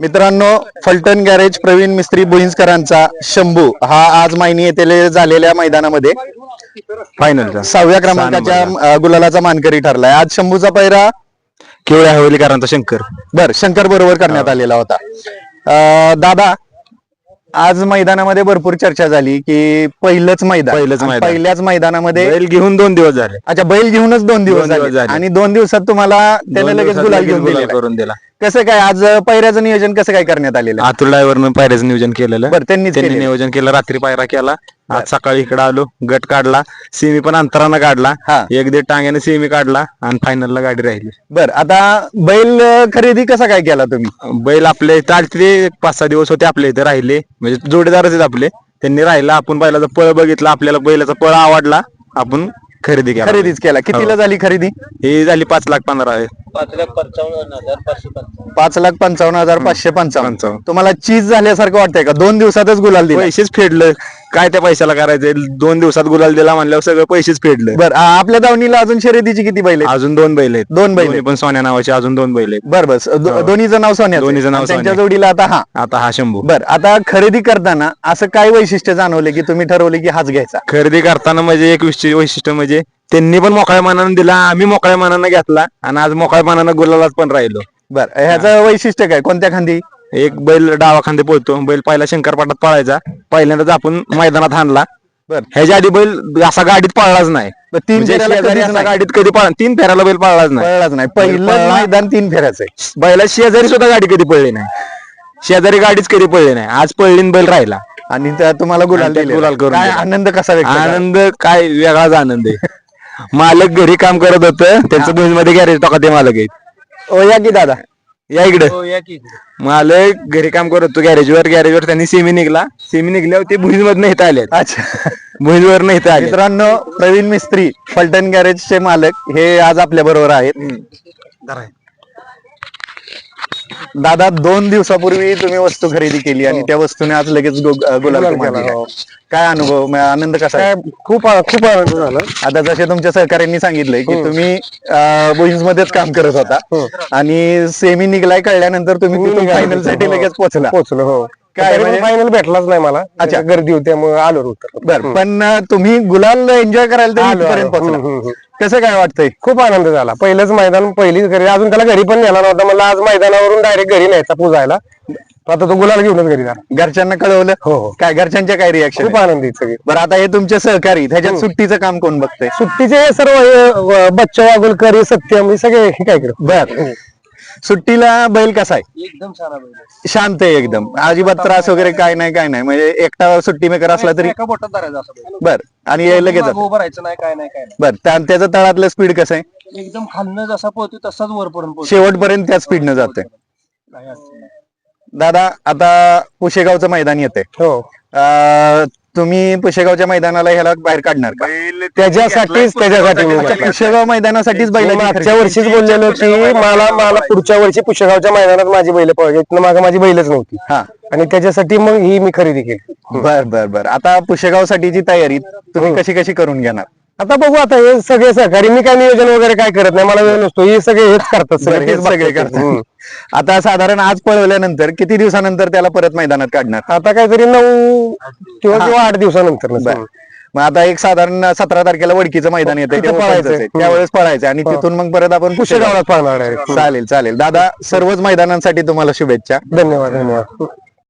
मित्रांनो फलटण गॅरेज प्रवीण मिस्त्री बोईंजकरांचा शंभू हा आज मायनी येथे झालेल्या मैदानामध्ये फायनलचा सहाव्या क्रमांकाच्या गुलालाचा मानकरी ठरलाय. आज शंभूचा पैरा? केवढ्या हवेलीकरांचा शंकर. बर शंकर बरोबर करण्यात आलेला होता. दादा आज मैदानामध्ये भरपूर चर्चा झाली की पहिलंच मैदान पहिलंच आणि मैदान. पहिल्याच मैदानामध्ये बैल घेऊन दोन दिवस झाले अच्छा बैल घेऊनच दोन दिवस दोन दिवस झाले झाले. आणि दोन दिवसात तुम्हाला त्याने दोन लगेच दिवसात गुलाल लगेच घेऊन गुलाल दिलेला करून दिला कसं काय आज पैऱ्याचं नियोजन कसं काय करण्यात आलेलं? आतुर ड्रायव्हरनं पायऱ्याचं नियोजन केलेलं बरं त्यांनीच त्यांनी केलेलं. नियोजन केलं रात्री पायरा केला आज सकाळी इकडे आलो गट काढला सेमी पण अंतरानं काढला. हा. एक दीड टांग्याने सेमी काढला आणि फायनलला गाडी राहिली. बर आता बैल खरेदी कसा काय केला तुम्ही? बैल आपल्या इथं आलते ते पाच सहा दिवस होते आपल्या इथे राहिले. म्हणजे जोडीदारच आहेत आपले. त्यांनी राहिला आपण बैलाचा पळ बघितला आपल्याला बैलाचा पळ आवडला आपण खरेदी केला. खरेदीच केला. कितीला झाली खरेदी? ही झाली पाच लाख पंधरा. पाच लाख पंचावन्न हजार पाचशे पंचावन्न. पंचावन्न. तुम्हाला चीज झाल्यासारखं वाटतंय का? दोन दिवसातच गुलाल दिला. पैसेच फेडलं. काय त्या पैशाला करायचंय दोन दिवसात गुलाल दिला म्हणल्यावर सगळं पैसेच फेडलं. बर आ- आपल्या दावणीला अजून शर्यतीची किती बैल आहेत? अजून दोन बैल आहेत. दोन बैल दोन्ही पण सोन्या नावाचे अजून दोन बैल आहेत. बर बस दो- दोन्हीचं नाव सोन्या दोन्हीचं नाव त्यांच्या सोन्या. जोडीला आता हा. आता हा शंभू. बर आता खरेदी करताना असं काय वैशिष्ट्य जाणवले की तुम्ही ठरवले की हाच घ्यायचा? खरेदी करताना म्हणजे एक विशि- वैशिष्ट्य म्हणजे त्यांनी पण मोकळ्या मनानं दिला आम्ही मोकळ्या मनानं घेतला आणि आज मोकळ्या मनानं गुलालात पण राहिलो. बर ह्याचं वैशिष्ट्य काय? कोणत्या खांदी? एक बैल डावा खांदे पळतो. बैल पहिला शंकरपाटात पळायचा. पहिल्यांदाच आपण मैदानात आणला. बर. ह्याच्या आधी बैल असा गाडीत पळलाच नाही. बर, तीन म्हणजे फेऱ्याला शेजारी कधीच असा नाही. गाडीत कधी पळ तीन फेऱ्याला बैल पळलाच नाही. कळलाच नाही. पहिलं पळला. मैदान तीन फेऱ्याचं आहे. बैला शेजारी सुद्धा गाडी कधी पडली नाही. शेजारी गाडीच कधी पडली नाही. आज आणि बैल राहिला. आणि त्या तुम्हाला गुलाल आणि. गुलाल करून काय दिला. आनंद कसा व्यक्त झाला? आनंद काय वेगळाच आनंद आहे. मालक घरी काम करत होत. त्यांचं भुजमध्ये गॅरेज टाका ते मालक आहेत. ओ या की दादा. या इकडे. मालक घरी काम करत होतो गॅरेजवर गॅरेजवर त्यांनी सेमी निघला. सेमी निघल्यावर ते भुज मधनं इथं आले अच्छा. भुजवर नाही इथं आले मित्रांनो प्रवीण मिस्त्री फलटण गॅरेजचे मालक हे आज आपल्या बरोबर आहेत. दादा दोन दिवसापूर्वी तुम्ही वस्तू खरेदी केली आणि त्या वस्तूने आज लगेच गु- गुलाल दिला. काय अनुभव? आनंद कसा आहे? खूप खूप आनंद झाला. आता जसे तुमच्या सहकार्यांनी सांगितलंय की तुम्ही बोईन्स मध्येच काम करत होता आणि सेमी निघलाय कळल्यानंतर तुम्ही तिथून फायनलसाठी लगेच पोहोचला. पोहोचलो हो. काय काय म्हणजे- फायनल भेटलाच नाही मला. अच्छा. गर्दी होती त्यामुळे आलो नव्हतं बर. पण अ, तुम्ही गुलाल एन्जॉय करायला तर आलो, इथपर्यंत आलो. हम्म, हम्म, पोहोचला कसं काय वाटतंय? खूप आनंद झाला. पहिलंच मैदान पहिलीच घरी अजून त्याला घरी पण नेला नव्हता. मला आज मैदानावरून डायरेक्ट घरी न्यायचा पूजायला. आता तो गुलाल घेऊनच घरी झाला घरच्यांना कळवलं? हो, हो. काय घरच्यांच्या काय रिॲक्शन खूप आनंदी सगळी. बरं आता हे तुमचे सहकारी त्याच्यात सुट्टीचं काम कोण बघतंय? सुट्टीचे हे सर्व हे, बच्चा वागुलकर हे सत्यम हे सगळे हे काय करत बर. सुट्टीला बैल कसा आहे? एकदम शांत आहे एकदम. अजिबात त्रास वगैरे काय नाही काय नाही. म्हणजे एकटा सुट्टी मेकर असला तरी एका बोटात धरायचं असं बैल. बर. आणि हे लगेच मागं उभं राहायचं नाही काय नाही काय बर. त्या- त्याचं तळातलं स्पीड कसं आहे? नाही एकदम खालनं जसा पोहतो तसाच वरपर्यंत पोहतो शेवटपर्यंत त्या स्पीडनं जाते. दादा आता पुशेगावचं मैदान येते हो. तुम्ही पुशेगावच्या मैदानाला ह्याला बाहेर काढणार का? त्याच्यासाठीच त्याच्यासाठी मी अच्छा, घेतला. पुशेगाव मैदानासाठीच मी बैल मागच्या वर्षीच बोललेलो की मला मला पुढच्या वर्षी पुष्यगावच्या मैदानात माझी बैल पाहिजे इथनं मागे माझी बैलच नव्हती. हा. आणि त्याच्यासाठी मग ही मी खरेदी केली. बर बर बर. आता पुशेगाव साठीची तयारी तुम्ही कशी कशी करून घेणार? आता बघू आता हे सगळे सहकारी मी काय नियोजन वगैरे काय करत नाही मला वेळ नसतो. हे सगळे हेच करतात सगळे हेच सगळे. करतात. आता साधारण आज पळवल्यानंतर किती दिवसानंतर त्याला परत मैदानात काढणार? आता काहीतरी नऊ किंवा किंवा आठ दिवसानंतर मग आता एक साधारण सतरा तारखेला वडकीचं मैदान येते तिथं पळायचंय. त्यावेळेस पळायचं आणि तिथून मग परत आपण पुशेगावला पाहणार आहे. चालेल चालेल. दादा सर्वच मैदानांसाठी तुम्हाला शुभेच्छा. धन्यवाद धन्यवाद.